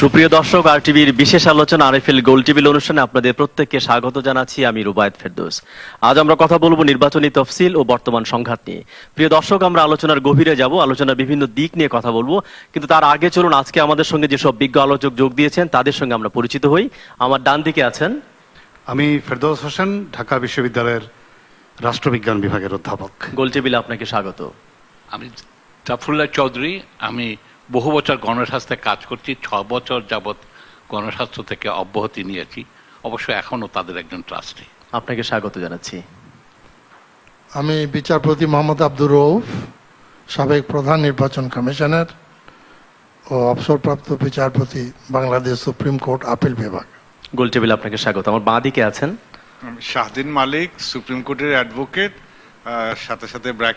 সুপ্রিয় দর্শক আর টিভির বিশেষ আলোচনা আরএফএল গোল টিভির অনুষ্ঠানে আপনাদের প্রত্যেককে স্বাগত জানাচ্ছি আমি রুবায়ত ফেরদৌস। আজ আমরা কথা বলব নির্বাচনী তফসিল ও বর্তমান সংঘাত নিয়ে। প্রিয় দর্শক আমরা আলোচনার গভীরে যাব আলোচনার বিভিন্ন দিক নিয়ে কথা বলব। কিন্তু তার আগে চলুন আজকে আমাদের সঙ্গে যেসব বিজ্ঞ আলোচক যোগ দিয়েছেন তাদের সঙ্গে আমরা পরিচিত হই। আমার ডান দিকে আছেন আমি ফেরদৌস হোসেন ঢাকা বিশ্ববিদ্যালয়ের রাষ্ট্রবিজ্ঞান বিভাগের অধ্যাপক। গোল টেবিলে আপনাকে স্বাগত। আমি জাফরুল্লাহ চৌধুরী আমি বহু বছর গণস্বাস্থ্যে কাজ করছি ছ বছর যাবৎ গণস্বাস্থ্য থেকে অব্যাহতি নিয়েছি। অবশ্য এখনও তাদের একজন ট্রাস্টি। আপনাকে স্বাগত জানাচ্ছি। আমি বিচারপতি মোহাম্মদ আব্দুর রৌফ সাবেক প্রধান নির্বাচন কমিশনার ও অবসরপ্রাপ্ত বিচারপতি বাংলাদেশ সুপ্রিম কোর্ট আপিল বিভাগ। গোল টেবিলে আপনাকে স্বাগত। আমার বাঁ দিকে আছেন? আমি শাহদিন মালিক সুপ্রিম কোর্টের অ্যাডভোকেট সাথে সাথে ব্র্যাক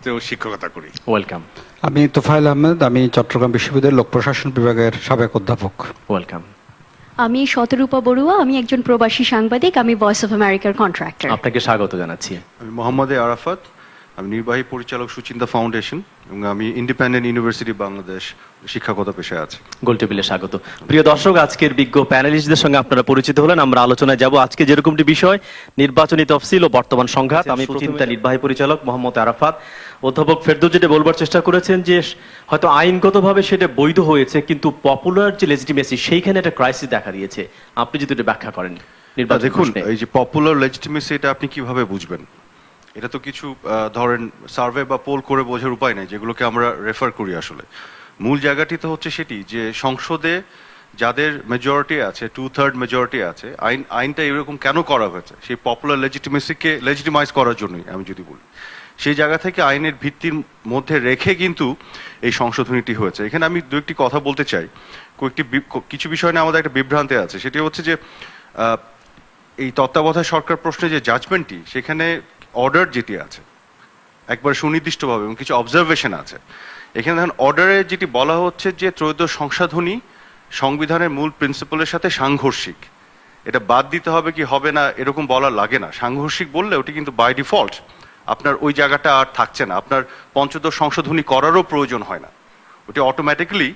ইউনিভার্সিটিতেও শিক্ষকতা করি। ওয়েলকাম আমি তোফায়েল আহমেদ আমি চট্টগ্রাম বিশ্ববিদ্যালয়ের লোক প্রশাসন বিভাগের সাবেক অধ্যাপক। ওয়েলকাম আমি শতরূপা বড়ুয়া আমি একজন প্রবাসী সাংবাদিক আমি ভয়েস অফ আমেরিকার কন্ট্রাক্টর আপনাকে স্বাগত জানাচ্ছি। আমি মোহাম্মদ আরাফাত আমি নির্বাহী পরিচালক সুচিন্তা ফাউন্ডেশন এবং আমি ইন্ডিপেন্ডেন্ট ইউনিভার্সিটি বাংলাদেশ শিক্ষাগত পেশায় আছি। গোল টেবিলে স্বাগত। প্রিয় দর্শক আজকের বিজ্ঞ প্যানেলিস্টদের সঙ্গে আপনারা পরিচিত হলেন। আমরা আলোচনায় যাব আজকে যেরকমটি বিষয় নির্বাচনী তফসিল ও বর্তমান সংঘাত। আমি চিন্তা নির্বাহী পরিচালক মোহাম্মদ আরাফাত। অধ্যাপক ফেরদৌস যেটা বলবার চেষ্টা করেছেন যে হয়তো আইনগতভাবে সেটা বৈধ হয়েছে কিন্তু পপুলার যে লেজিটিমেসি সেইখানে একটা ক্রাইসিস দেখা দিয়েছে। আপনি যদি এটা ব্যাখ্যা করেন নির্বাচন দেখুন। এই যে পপুলার লেজিটিমেসি এটা আপনি কীভাবে বুঝবেন? এটা তো কিছু ধরেন সার্ভে বা পোল করে বোঝার উপায় নেই, যেগুলোকে আমরা রেফার করি আসলে। মূল জায়গাটি তো হচ্ছে সেটি, যে সংসদে যাদের মেজরিটি আছে টু থার্ড মেজরিটি আছে, আইন, আইনটা এরকম কেন করা হয়েছে? সেই পপুলার লেজিটিমেসিকে লেজিটিমাইজ করার জন্যই আমি যদি বলি। সেই জায়গা থেকে আইনের ভিত্তির মধ্যে রেখে কিন্তু এই সংশোধনীটি হয়েছে। এখানে আমি দু একটি কথা বলতে চাই। কয়েকটি কিছু বিষয় নিয়ে আমাদের একটা বিভ্রান্তি আছে। সেটি হচ্ছে যে এই তত্ত্বাবধায়ক সরকার প্রশ্নে যে জাজমেন্টটি সেখানে অর্ডার যেটি আছে, একবার সুনির্দিষ্টভাবে এবং কিছু অবজারভেশন আছে, এখানে দেখেন অর্ডারে যেটি বলা হচ্ছে যে ত্রয়োদশ সংশোধনী সংবিধানের মূল প্রিন্সিপালের সাথে সাংঘর্ষিক। এটা বাদ দিতে হবে কি হবে না, এরকম বলা লাগে না। সাংঘর্ষিক বললে ওটি কিন্তু বাই ডিফল্ট আপনার ওই জায়গাটা আর থাকছে না। আপনার পঞ্চদশ সংশোধনী করারও প্রয়োজন হয় না। ওটি অটোমেটিক্যালি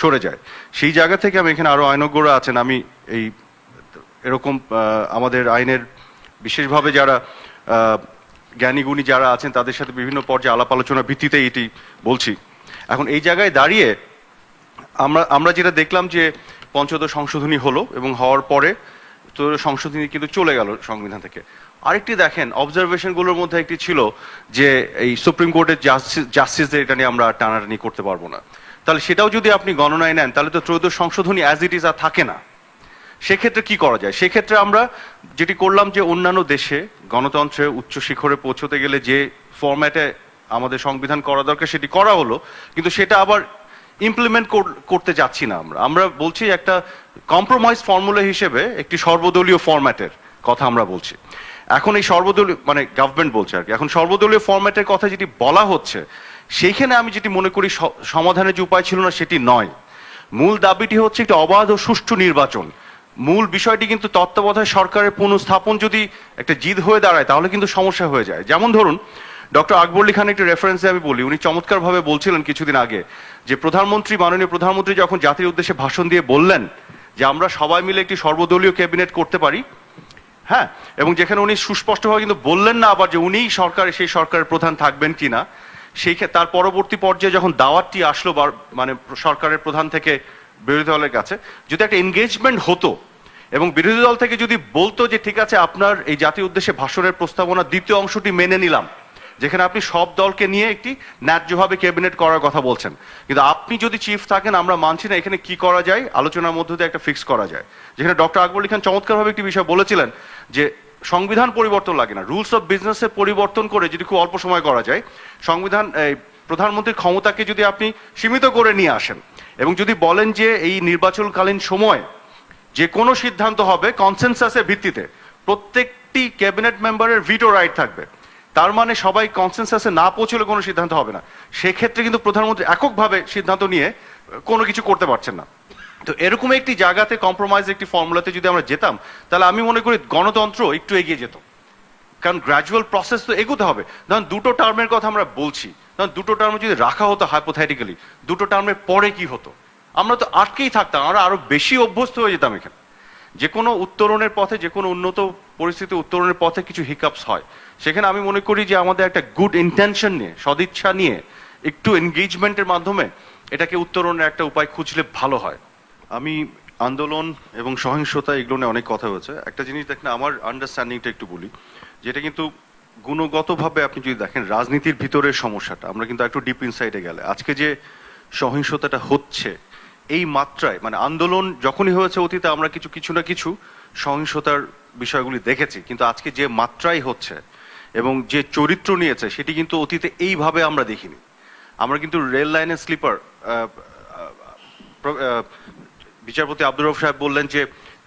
সরে যায়। সেই জায়গা থেকে আমি এখানে আরও আইনজ্ঞরা আছেন। আমি এই এরকম আমাদের আইনের বিশেষভাবে যারা জ্ঞানীগুণী যারা আছেন, তাদের সাথে বিভিন্ন পর্যায়ে আলাপ আলোচনার ভিত্তিতে এটি বলছি। এখন এই জায়গায় দাঁড়িয়ে আমরা আমরা যেটা দেখলাম যে পঞ্চদশ সংশোধনী হলো এবং হওয়ার পরে তো সংশোধনী কিন্তু চলে গেল সংবিধান থেকে। আরেকটি দেখেন, অবজারভেশনগুলোর মধ্যে একটি ছিল যে এই সুপ্রিম কোর্টের জাস্টিসদের এটা নিয়ে আমরা টানাটানি করতে পারব না। তাহলে সেটাও যদি আপনি গণনায় নেন, তাহলে তো ত্রয়োদশ সংশোধনী অ্যাজ ইট ইজ আর থাকে না। সেক্ষেত্রে কি করা যায়? সেক্ষেত্রে আমরা যেটি করলাম যে অন্যান্য দেশে গণতন্ত্রে উচ্চ শিখরে পৌঁছতে গেলে যে ফরম্যাটে আমাদের সংবিধান করা দরকার সেটি করা হলো, কিন্তু সেটা আবার ইমপ্লিমেন্ট করতে যাচ্ছি না আমরা। আমরা বলছি একটা কম্প্রোমাইজ ফর্মুলা হিসেবে একটি সর্বদলীয় ফরম্যাটের কথা আমরা বলছি। এখন এই সর্বদলীয় মানে গভর্নমেন্ট বলছে আর কি। এখন সর্বদলীয় ফরম্যাটের কথা যেটি বলা হচ্ছে, সেইখানে আমি যেটি মনে করি সমাধানের যে উপায় ছিল না সেটি নয়। মূল দাবিটি হচ্ছে একটি অবাধ ও সুষ্ঠু নির্বাচন। মূল বিষয়টি কিন্তু তত্ত্বাবধায়ক সরকারের পুনঃস্থাপন যদি একটা জিদ হয়ে দাঁড়ায়, তাহলে কিন্তু সমস্যা হয়ে যায়। যেমন ধরুন ডক্টর আকবরলি খান একটি রেফারেন্সে আমি বলি। উনি চমৎকারভাবে বলছিলেন কিছুদিন আগে যে, প্রধানমন্ত্রী, মাননীয় প্রধানমন্ত্রী যখন জাতির উদ্দেশ্যে ভাষণ দিয়ে বললেন যে, আমরা সবাই মিলে একটি সর্বদলীয় ক্যাবিনেট করতে পারি হ্যাঁ এবং যেখানে উনি সুস্পষ্টভাবে কিন্তু বললেন না আবার যে, উনিই সরকার, সেই সরকারের প্রধান থাকবেন কিনা, সেই ক্ষেত্রে তার পরবর্তী পর্যায়ে যখন দাওয়াতটি আসলো মানে সরকারের প্রধান থেকে বিরোধী দলের কাছে, যদি একটা এনগেজমেন্ট হতো এবং বিরোধী দল থেকে যদি বলতো যে, ঠিক আছে, আপনার এই জাতীয় উদ্দেশ্যে ভাষণের প্রস্তাবনা দ্বিতীয় অংশটি মেনে নিলাম, যেখানে আপনি সব দলকে নিয়ে একটি ন্যায্যভাবে ক্যাবিনেট করার কথা বলছেন। কিন্তু আপনি যদি চিফ থাকেন, আমরা মানছি না এখানে কি করা যায়, আলোচনার মধ্য দিয়ে একটা ফিক্স করা যায়। যেখানে ডক্টর আকবর খান চমৎকারভাবে একটি বিষয় বলেছিলেন যে, সংবিধান পরিবর্তন লাগে না রুলস অফ বিজনেসের পরিবর্তন করে যদি খুব অল্প সময় করা যায়, সংবিধান প্রধানমন্ত্রীর ক্ষমতাকে যদি আপনি সীমিত করে নিয়ে আসেন এবং যদি বলেন যে এই নির্বাচনকালীন সময় যে কোনো সিদ্ধান্ত হবে কনসেনসাসের ভিত্তিতে, প্রত্যেকটি ক্যাবিনেট মেম্বারের ভিটো রাইট থাকবে। তার মানে সবাই কনসেনসাসে না পৌঁছলে কোনো সিদ্ধান্ত হবে না। সেক্ষেত্রে কিন্তু প্রধানমন্ত্রী এককভাবে সিদ্ধান্ত নিয়ে কোনো কিছু করতে পারছেন না। তো এরকম একটি জায়গাতে কম্প্রোমাইজ একটি ফর্মুলাতে যদি আমরা যেতাম, তাহলে আমি মনে করি গণতন্ত্র একটু এগিয়ে যেত। কারণ গ্র্যাজুয়াল প্রসেস তো এগোতে হবে। ধরুন দুটো টার্মের কথা আমরা বলছি, ধরুন দুটো টার্মে যদি রাখা হতো হাইপোথেটিক্যালি দুটো টার্মের পরে কি হতো? আমরা তো আটকেই থাকতাম, আমরা আরও বেশি অভ্যস্ত হয়ে যেতাম এখানে। যে কোনো উত্তরণের পথে যে কোনো উন্নত পরিস্থিতি উত্তরণের পথে কিছু হিকআপস হয়। সেখানে আমি মনে করি যে আমাদের একটা গুড ইন্টেনশন নিয়ে, সদিচ্ছা নিয়ে, একটু এনগেজমেন্টের মাধ্যমে এটাকে উত্তরণের একটা উপায় খুঁজলে ভালো হয়। আমি আন্দোলন এবং সহিংসতা এগুলো নিয়ে অনেক কথা হয়েছে। একটা জিনিস দেখেন, আমার আন্ডারস্ট্যান্ডিংটা একটু বলি। যেটা কিন্তু গুণগতভাবে আপনি যদি দেখেন, রাজনীতির ভিতরের সমস্যাটা, আমরা কিন্তু একটু ডিপ ইনসাইডে গেলে। আজকে যে সহিংসতাটা হচ্ছে, এই মাত্রায় মানে আন্দোলন যখনই হয়েছে অতীতে, আমরা কিছু কিছু না কিছু সহিংসতার বিষয়গুলি দেখেছি। কিন্তু আজকে যে মাত্রায় হচ্ছে এবং যে চরিত্র নিয়েছে, সেটি কিন্তু অতীতে এইভাবে আমরা দেখিনি। আমরা কিন্তু রেল লাইনের স্লিপার বিচারপতি আব্দুর রফ সাহেব বললেন যে,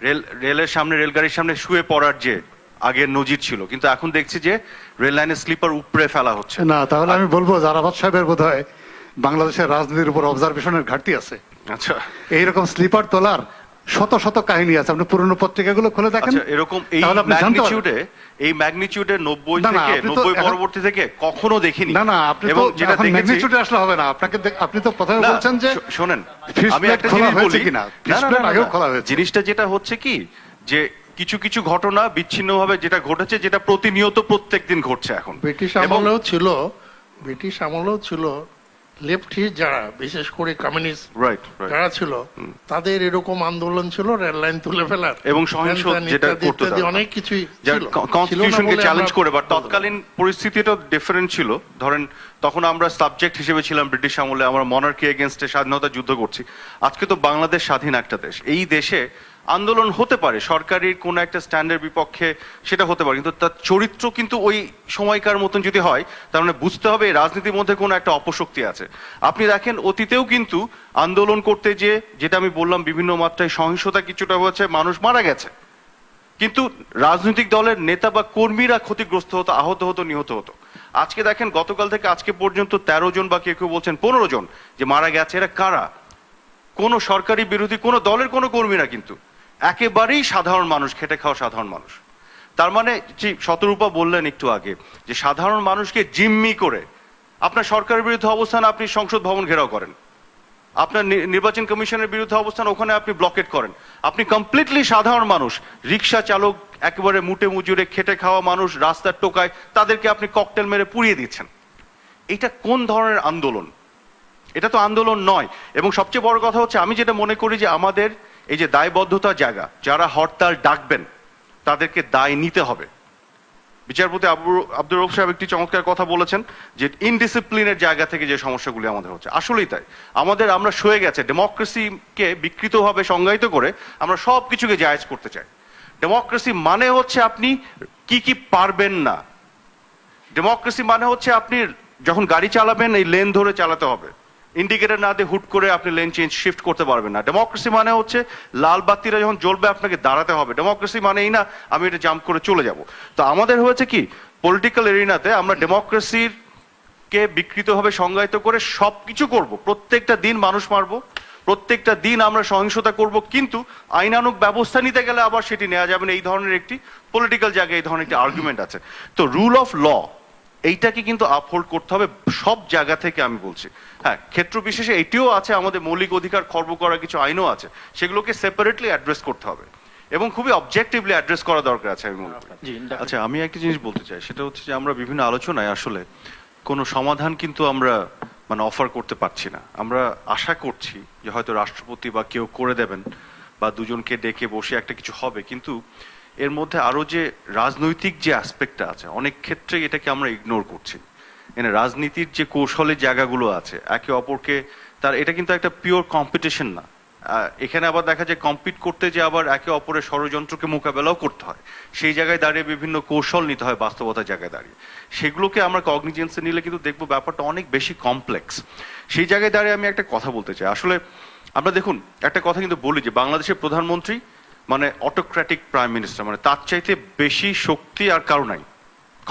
রেল, রেলের সামনে, রেলগাড়ির সামনে শুয়ে পড়ার যে আগের নজির ছিল। কিন্তু এখন দেখছি যে রেল লাইনের স্লিপার উপড়ে ফেলা হচ্ছে। না তাহলে আমি বলব জারাবাদ সাহেবের বোধ হয় বাংলাদেশের রাজনীতির উপর অবজারভেশনের ঘাটতি আছে। আচ্ছা। এইরকম স্লিপার তোলার শত শত কাহিনী আছে। আপনি পুরনো পত্রিকাগুলো খুলে দেখেন। আচ্ছা এরকম এই। ম্যাগনিটিউডে এই ম্যাগনিটিউডে না, না, থেকে আপনি তো নব্বই এখন- পরবর্তী থেকে কখনো দেখিনি। না না আপনি তো যেটা ম্যাগনিটিউডে আসলে হবে না। আপনাকে আপনি তো প্রথমে বলছেন যে শোনেন আমি একটা জিনিস বলি। কিনা? জিনিসটা যেটা হচ্ছে কি যে কিছু কিছু ঘটনা বিচ্ছিন্নভাবে যেটা ঘটেছে যেটা প্রতিনিয়ত প্রত্যেকদিন ঘটছে এখন। ব্রিটিশ আমলেও ছিল ব্রিটিশ আমলেও ছিল লেফটি যারা বিশেষ করে কমিউনিস্ট রাইট যারা ছিল তাদের এরকম আন্দোলন ছিল রেল লাইন তুলে ফেলার। এবং সহিংস যেটা করতো অনেক কিছুই ছিল। কনস্টিটিউশনকে চ্যালেঞ্জ করে বা। তৎকালীন পরিস্থিতিটা ডিফারেন্ট ছিল। ধরেন তখন আমরা সাবজেক্ট হিসেবে ছিলাম ব্রিটিশ আমলে আমরা মনার্কি এগেনস্টে স্বাধীনতা যুদ্ধ করছি। আজকে তো বাংলাদেশ স্বাধীন একটা দেশ। এই দেশে আন্দোলন হতে পারে, সরকারের কোন একটা স্ট্যান্ডের বিপক্ষে সেটা হতে পারে, কিন্তু তার চরিত্র কিন্তু ওই সময়কার মতন যদি হয়, তার মানে বুঝতে হবে রাজনীতির মধ্যে কোনো একটা অপশক্তি আছে। আপনি দেখেন অতীতেও কিন্তু আন্দোলন করতে যে, যেটা আমি বললাম বিভিন্ন মাত্রায় সহিংসতা কিছুটা হয়েছে, মানুষ মারা গেছে। কিন্তু রাজনৈতিক দলের নেতা বা কর্মীরা ক্ষতিগ্রস্ত হতো, আহত হতো, নিহত হতো। আজকে দেখেন গতকাল থেকে আজকে পর্যন্ত তেরো জন বা কেউ কেউ বলছেন পনেরো জন যে মারা গেছে, এরা কারা? কোনো সরকারি বিরোধী, কোনো দলের কোনো কর্মীরা কিন্তু। একেবারেই সাধারণ মানুষ, খেটে খাওয়া সাধারণ মানুষ। তার মানে শতরূপা বললেন একটু আগে যে, সাধারণ মানুষকে জিম্মি করে আপনার সরকারের বিরুদ্ধে অবস্থান আপনি সংসদ ভবন ঘেরাও করেন। আপনার নির্বাচন কমিশনের বিরুদ্ধে অবস্থান ওখানে আপনি ব্লকেট করেন। আপনি কমপ্লিটলি সাধারণ মানুষ, রিক্সা চালক, একেবারে মুটে মুজুরে খেটে খাওয়া মানুষ, রাস্তার টোকায়, তাদেরকে আপনি ককটেল মেরে পুড়িয়ে দিচ্ছেন। এটা কোন ধরনের আন্দোলন? এটা তো আন্দোলন নয়। এবং সবচেয়ে বড় কথা হচ্ছে, আমি যেটা মনে করি যে, আমাদের এই যে দায়বদ্ধতার জায়গা, যারা হরতাল ডাকবেন, তাদেরকে দায় নিতে হবে। বিচারপতি আবু- আব্দুর রব সাহেব একটি চমৎকার কথা বলেছেন যে ইনডিসিপ্লিনের জায়গা থেকে যে সমস্যাগুলি আমাদের হচ্ছে। আসলেই তাই। আমাদের, আমরা সয়ে গেছে। ডেমোক্রেসিকে বিকৃতভাবে সংজ্ঞায়িত করে আমরা সব কিছুকে জায়েজ করতে চাই। ডেমোক্রেসি মানে হচ্ছে আপনি কি কি পারবেন না। ডেমোক্রেসি মানে হচ্ছে আপনি যখন গাড়ি চালাবেন, এই লেন ধরে চালাতে হবে। ইন্ডিকেটর না দিয়ে হুট করে আপনি লেন চেঞ্জ শিফট করতে পারবেন না। ডেমোক্রেসি মানে হচ্ছে লাল বাতিরা যখন জ্বলবে, আপনাকে দাঁড়াতে হবে। ডেমোক্রেসি মানে এই না আমি এটা জাম্প করে চলে যাব। তো আমাদের হয়েছে কি পলিটিক্যাল এরিনাতে আমরা ডেমোক্রেসির কে বিকৃতভাবে সংজ্ঞায়িত করে সবকিছু করব। প্রত্যেকটা দিন মানুষ মারবো, প্রত্যেকটা দিন আমরা সহিংসতা করব, কিন্তু আইনানুক ব্যবস্থা নিতে গেলে আবার সেটি নেওয়া যাবে না। এই ধরনের একটি পলিটিক্যাল জায়গায় এই ধরনের একটি আর্গুমেন্ট আছে। তো রুল অফ ল এইটাকে কিন্তু আপহোল্ড করতে হবে সব জায়গা থেকে আমি বলছি। হ্যাঁ ক্ষেত্র বিশেষে এটিও আছে আমাদের মৌলিক অধিকার খর্ব করার কিছু আইনও আছে সেগুলোকে সেপারেটলি অ্যাড্রেস করতে হবে। এবং খুবই অবজেক্টিভলি অ্যাড্রেস করা দরকার আছে আমি মনে করি। আচ্ছা আমি একটা জিনিস বলতে চাই সেটা হচ্ছে যে আমরা বিভিন্ন আলোচনায় আসলে কোনো সমাধান কিন্তু আমরা মানে অফার করতে পারছি না। আমরা আশা করছি যে হয়তো রাষ্ট্রপতি বা কেউ করে দেবেন বা দুজনকে ডেকে বসে একটা কিছু হবে কিন্তু এর মধ্যে আরও যে রাজনৈতিক যে অ্যাসপেক্টটা আছে, অনেক ক্ষেত্রে এটাকে আমরা ইগনোর করছি। এনে রাজনীতির যে কৌশলের জায়গাগুলো আছে, একে অপরকে তার, এটা কিন্তু একটা পিওর কম্পিটিশন না। এখানে আবার দেখা যায় কম্পিট করতে যে আবার একে অপরের ষড়যন্ত্রকে মোকাবেলাও করতে হয়। সেই জায়গায় দাঁড়িয়ে বিভিন্ন কৌশল নিতে হয় বাস্তবতার জায়গায় দাঁড়িয়ে। সেগুলোকে আমরা কগনিজেন্সে নিলে কিন্তু দেখব ব্যাপারটা অনেক বেশি কমপ্লেক্স সেই জায়গায় দাঁড়িয়ে আমি একটা কথা বলতে চাই। আসলে আমরা দেখুন, একটা কথা কিন্তু বলি যে বাংলাদেশের প্রধানমন্ত্রী মানে অটোক্র্যাটিক প্রাইম মিনিস্টার মানে তার চাইতে বেশি শক্তি আর কারও নাই,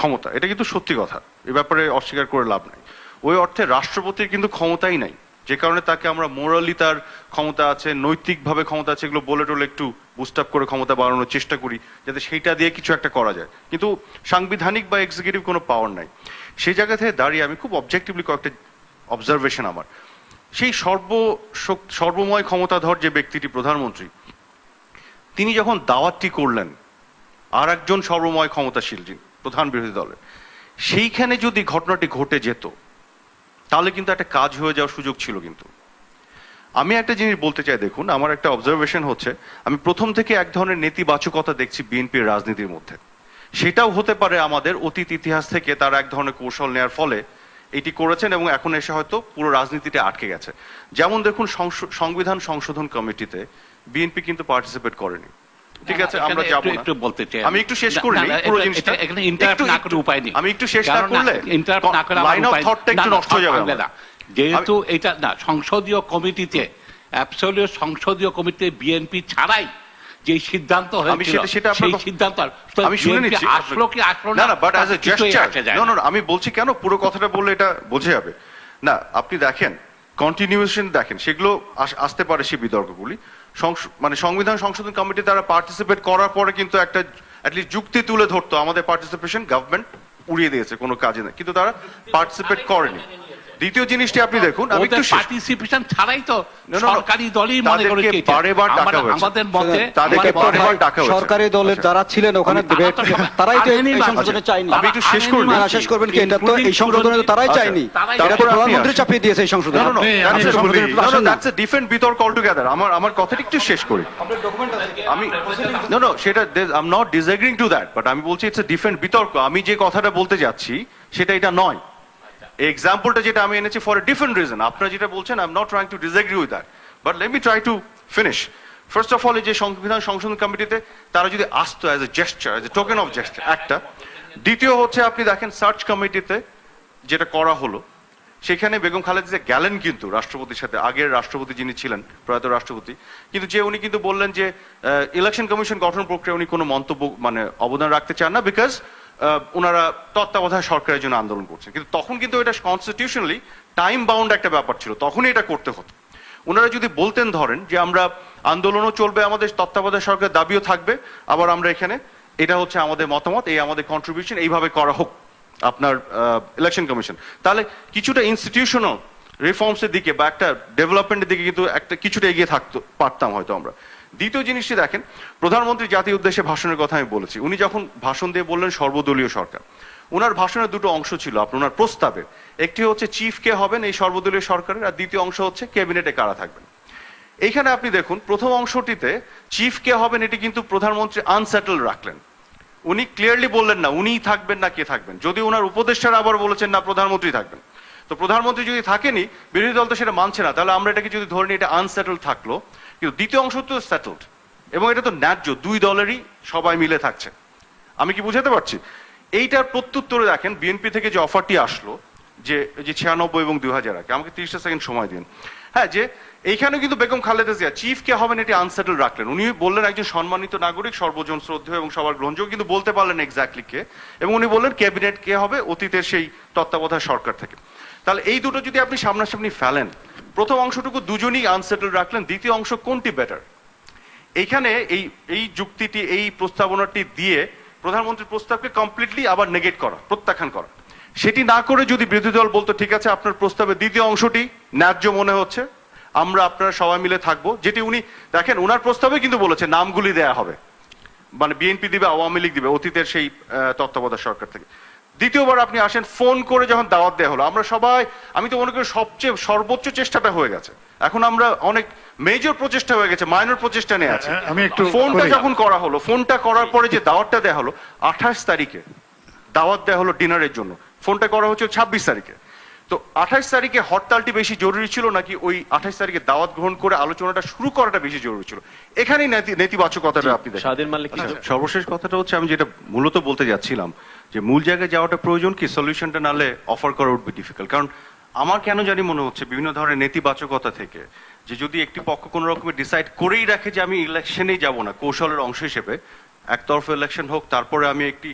ক্ষমতা। এটা কিন্তু সত্যি কথা, এ ব্যাপারে অস্বীকার করে লাভ নাই। ওই অর্থে রাষ্ট্রপতির কিন্তু ক্ষমতাই নাই, যে কারণে তাকে আমরা মোরালি তার ক্ষমতা আছে, নৈতিকভাবে ক্ষমতা আছে, এগুলো বলে টলে একটু বুস্ট আপ করে ক্ষমতা বাড়ানোর চেষ্টা করি, যাতে সেইটা দিয়ে কিছু একটা করা যায়। কিন্তু সাংবিধানিক বা এক্সিকিউটিভ কোনো পাওয়ার নাই। সেই জায়গা থেকে দাঁড়িয়ে আমি খুব অবজেক্টিভলি কয়েকটা অবজারভেশন আমার। সেই সর্ব সর্বময় ক্ষমতাধর যে ব্যক্তিটি, প্রধানমন্ত্রী তিনি যখন দাওয়াতটি করলেন, আর একজন সর্বময় ক্ষমতাশীল যিনি, প্রধান বিরোধী দলের, সেইখানে যদি ঘটনাটি ঘটে যেত, তাহলে কিন্তু একটা কাজ হয়ে যাওয়ার সুযোগ ছিল কিন্তু। আমি একটা জিনিস বলতে চাই, দেখুন, আমার একটা অবজারভেশন হচ্ছে, আমি প্রথম থেকে এক ধরনের নেতিবাচকতা দেখছি বিএনপির রাজনীতির মধ্যে। সেটাও হতে পারে আমাদের অতীত ইতিহাস থেকে তার এক ধরনের কৌশল নেয়ার ফলে এটি করেছেন এবং এখন এসে হয়তো পুরো রাজনীতিটা আটকে গেছে। যেমন দেখুন সংবিধান সংশোধন কমিটিতে বিএনপি কিন্তু পার্টিসিপেট করেনি। ঠিক আছে? আমরা যাব একটু- বলতে চাই। আমি একটু শেষ করে নিই পুরো জিনিসটা। এখানে একটু- না করে উপায় নেই। আমি একটু শেষ না করলে interrupt না করে লাইন অফ থটটা একটু নষ্ট হয়ে যাবে। যেহেতু এটা না সংসদীয় কমিটিতে অ্যাবসলিউট সংসদীয় কমিটিতে বিএনপি ছাড়াই যে সিদ্ধান্ত হয়েছিল সেই আমি শুনে নিচ্ছি। আসলো কি আসলো না না but as a jester no. No আমি বলছি কেন পুরো কথাটা বললে এটা বোঝা যাবে। না আপনি দেখেন কন্টিনিউশন দেখেন সেগুলো আসতে পারে সেই বিতর্কগুলি। মানে সংবিধান সংশোধন কমিটি তারা পার্টিসিপেট করার পরে কিন্তু একটা অ্যাটলিস্ট যুক্তি তুলে ধরতো। আমাদের পার্টিসিপেশন গভর্নমেন্ট উড়িয়ে দিয়েছে কোনো কাজে না কিন্তু তারা পার্টিসিপেট করেনি। দ্বিতীয় জিনিসটি আপনি দেখুন আমি একটু পার্টিসিপেশন ছাড়াই তো না, না, না। সরকারি দলই মনে তাদেরকে করেছে এটা। বারে বার ডাকা হয়েছে। আমাদের মতে তাদেরকে আমাদের বারে মতে- বার ডাকা হয়েছে। সরকারি দলের আচ্ছা। যারা ছিলেন ওখানে তো- তারাই তো এই- সংশোধনে চায়নি আমি একটু শেষ আনেনি করে নিই। বা- না, শেষ করবেন কি এটা তো এই সংশোধনে তো তারাই আচ্ছা। তারাই- এটা প্রধানমন্ত্রী। চাপিয়ে দিয়েছে এই সংশোধন আসেন না। that's a different বিতর্ক altogether. আমার আমার কথাটা একটু শেষ করি আমি no no সেটা I am not disagreeing to that but আমি বলছি ইটস এ ডিফারেন্ট বিতর্ক আমি যে কথাটা বলতে যাচ্ছি সেটা এটা নয় এক্সাম্পলটা যেটা আমি এনেছি ফর এ ডিফারেন্ট রিজন আপনারা যেটা বলছেন I am not trying to disagree with that but let me try to finish first of all এই যে সংবিধান সংশোধন কমিটিতে তারা যদি আসতো as a jester as a token of jester একটা দ্বিতীয় হচ্ছে আপনি দেখেন সার্চ কমিটিতে যেটা করা হলো, সেখানে বেগম খালেদা জিয়া গেলেন কিন্তু রাষ্ট্রপতির সাথে, আগের রাষ্ট্রপতি যিনি ছিলেন, প্রয়াত রাষ্ট্রপতি, কিন্তু যে উনি কিন্তু বললেন যে ইলেকশন কমিশন গঠন প্রক্রিয়া উনি কোনো মন্তব্য মানে অবদান রাখতে চান না বিকজ ওনারা তত্ত্বাবধায়ক সরকারের জন্য আন্দোলন করছেন। কিন্তু তখন কিন্তু এটা কনস্টিটিউশনালি টাইম বাউন্ড একটা ব্যাপার ছিল। তখনই এটা করতে হতো। ওনারা যদি বলতেন ধরেন যে আমরা আন্দোলনও চলবে, আমাদের তত্ত্বাবধায়ক সরকারের দাবিও থাকবে, আবার আমরা এখানে এটা হচ্ছে আমাদের মতামত, এই আমাদের কন্ট্রিবিউশন এইভাবে করা হোক আপনার ইলেকশন কমিশন তাহলে কিছুটা ইনস্টিটিউশনাল রিফর্মসের দিকে বা একটা ডেভেলপমেন্টের দিকে কিন্তু একটা কিছুটা এগিয়ে থাকতো, পারতাম হয়তো আমরা। দ্বিতীয় জিনিসটি দেখেন, প্রধানমন্ত্রী জাতীয় উদ্দেশ্যে ভাষণের কথা আমি বলেছি। উনি যখন ভাষণ দিয়ে বললেন, সর্বদলীয় সরকার। ওনার ভাষণের দুটো অংশ ছিল আপনার ওনার প্রস্তাবের একটি হচ্ছে, চিফ কে হবেন এই সর্বদলীয় সরকারের আর দ্বিতীয় অংশ হচ্ছে, ক্যাবিনেটে কারা থাকবেন এইখানে আপনি দেখুন, প্রথম অংশটিতে, চিফ কে হবেন এটি কিন্তু প্রধানমন্ত্রী আনসেটেল রাখলেন। উনি ক্লিয়ারলি বললেন না, উনিই থাকবেন না কে থাকবেন যদি ওনার উপদেষ্টারা আবার বলেছেন, না, প্রধানমন্ত্রী থাকবেন তো প্রধানমন্ত্রী যদি থাকেনি, বিরোধী দল তো সেটা মানছে না। তাহলে আমরা এটাকে যদি ধরে নিই, এটা আনসেটেল থাকল। কিন্তু দ্বিতীয় অংশ তো সেটেলড এবং এটা তো ন্যায্য, দুই দলেরই সবাই মিলে থাকছে। আমি কি বুঝাতে পারছি? এইটার প্রত্যুত্তরে দেখেন, বিএনপি থেকে যে অফারটি আসলো, যে যে ছিয়ানব্বই এবং দুই হাজার আগে, আমাকে তিরিশটা সেকেন্ড সময় দিন। হ্যাঁ যে এইখানেও কিন্তু বেগম খালেদা জিয়া চিফ কে হবেন এটি আনসেটেল রাখলেন। উনি বললেন একজন সম্মানিত নাগরিক, সর্বজন শ্রদ্ধেয় এবং সবার গ্রহণযোগ্য, কিন্তু বলতে পারলেন এক্স্যাক্টলি কে। এবং উনি বললেন ক্যাবিনেট কে হবে অতীতের সেই তত্ত্বাবধায়ক সরকার থেকে। তাহলে এই দুটো যদি আপনি সামনাসামনি ফেলেন, প্রথম অংশটুকু দুজনই আনসেটেল রাখলেন, দ্বিতীয় অংশ কোনটি বেটার এইখানে এই এই যুক্তিটি, এই প্রস্তাবনাটি দিয়ে প্রধানমন্ত্রীর প্রস্তাবকে কমপ্লিটলি আবার নেগেট করা, প্রত্যাখ্যান করা। সেটি না করে যদি বিরোধী দল বলতো ঠিক আছে আপনার প্রস্তাবে দ্বিতীয় অংশটি ন্যায্য মনে হচ্ছে আমরা আপনারা সবাই মিলে থাকব। যেটি উনি দেখেন ওনার প্রস্তাবে কিন্তু বলেছে নামগুলি দেয়া হবে। মানে বিএনপি দিবে আওয়ামী লীগ দিবে অতীতের সেই তত্ত্বাবধায়ক সরকার থেকে। দ্বিতীয়বার আপনি আসেন ফোন করে যখন দাওয়াত দেওয়া হলো আমরা সবাই আমি তো মনে করি সবচেয়ে সর্বোচ্চ চেষ্টাটা হয়ে গেছে। এখন আমরা অনেক মেজর প্রচেষ্টা হয়ে গেছে মাইনর প্রচেষ্টা নিয়ে আছে। হ্যাঁ, আমি একটু ফোনটা যখন করা হলো ফোনটা করার পরে যে দাওয়াতটা দেওয়া হলো আঠাশ তারিখে দাওয়াত দেওয়া হলো ডিনারের জন্য। ফোনটা করা হচ্ছে ছাব্বিশ তারিখে। তো আঠাশ তারিখে হরতালটি বেশি জরুরি ছিল নাকি ওই আঠাশ তারিখে দাওয়াত গ্রহণ করে আলোচনাটা শুরু করাটা বেশি জরুরি ছিল? এখানেই নেতি- নেতিবাচকতাটা আপনি দেখেন। স্বাধীন মালিক আচ্ছা, সর্বশেষ কথাটা হচ্ছে আমি যেটা মূলত বলতে যাচ্ছিলাম যে মূল জায়গায় যাওয়াটা প্রয়োজন কি সলিউশনটা নালে অফার করা উঠবে ডিফিকাল্ট কারণ আমার কেন জানি মনে হচ্ছে বিভিন্ন ধরনের নেতিবাচকতা থেকে যে যদি একটি পক্ষ কোনো রকমের ডিসাইড করেই রাখে যে আমি ইলেকশনেই যাব না কৌশলের অংশ হিসেবে একতরফা ইলেকশন হোক তারপরে আমি একটি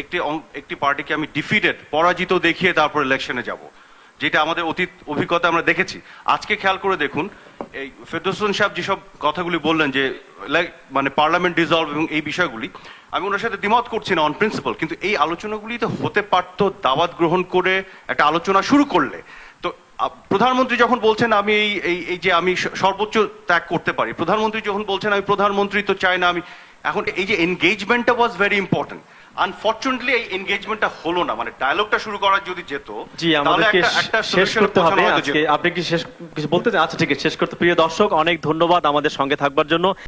একটি একটি পার্টিকে আমি ডিফিটেড পরাজিত দেখিয়ে তারপর ইলেকশনে যাব। যেটা আমাদের অতীত অভিজ্ঞতা আমরা দেখেছি। আজকে খেয়াল করে দেখুন, এই ফেরদৌস হোসেন সাহেব যেসব কথাগুলি বললেন যে মানে পার্লামেন্ট ডিসলভ এবং এই বিষয়গুলি, আমি ওনার সাথে দ্বিমত করছি না অন প্রিন্সিপাল কিন্তু এই আলোচনাগুলি তো হতে পারতো দাওয়াত গ্রহণ করে একটা আলোচনা শুরু করলে। তো প্রধানমন্ত্রী যখন বলছেন আমি এই এই যে আমি সর্বোচ্চ ত্যাগ করতে পারি, প্রধানমন্ত্রী যখন বলছেন আমি প্রধানমন্ত্রী তো চাই না আমি, এখন এই যে এনগেজমেন্টটা ওয়াজ ভেরি ইম্পর্টেন্ট আনফর্চুনেটলি এই এনগেজমেন্টটা হলো না। মানে ডায়লগটা শুরু করা যদি যেত জি আমাদেরকে শেষ করতে হবে। আজকে আপনি কি শেষ কিছু বলতে চান? আচ্ছা ঠিক আছে শেষ করতে প্রিয় দর্শক অনেক ধন্যবাদ আমাদের সঙ্গে থাকবার জন্য।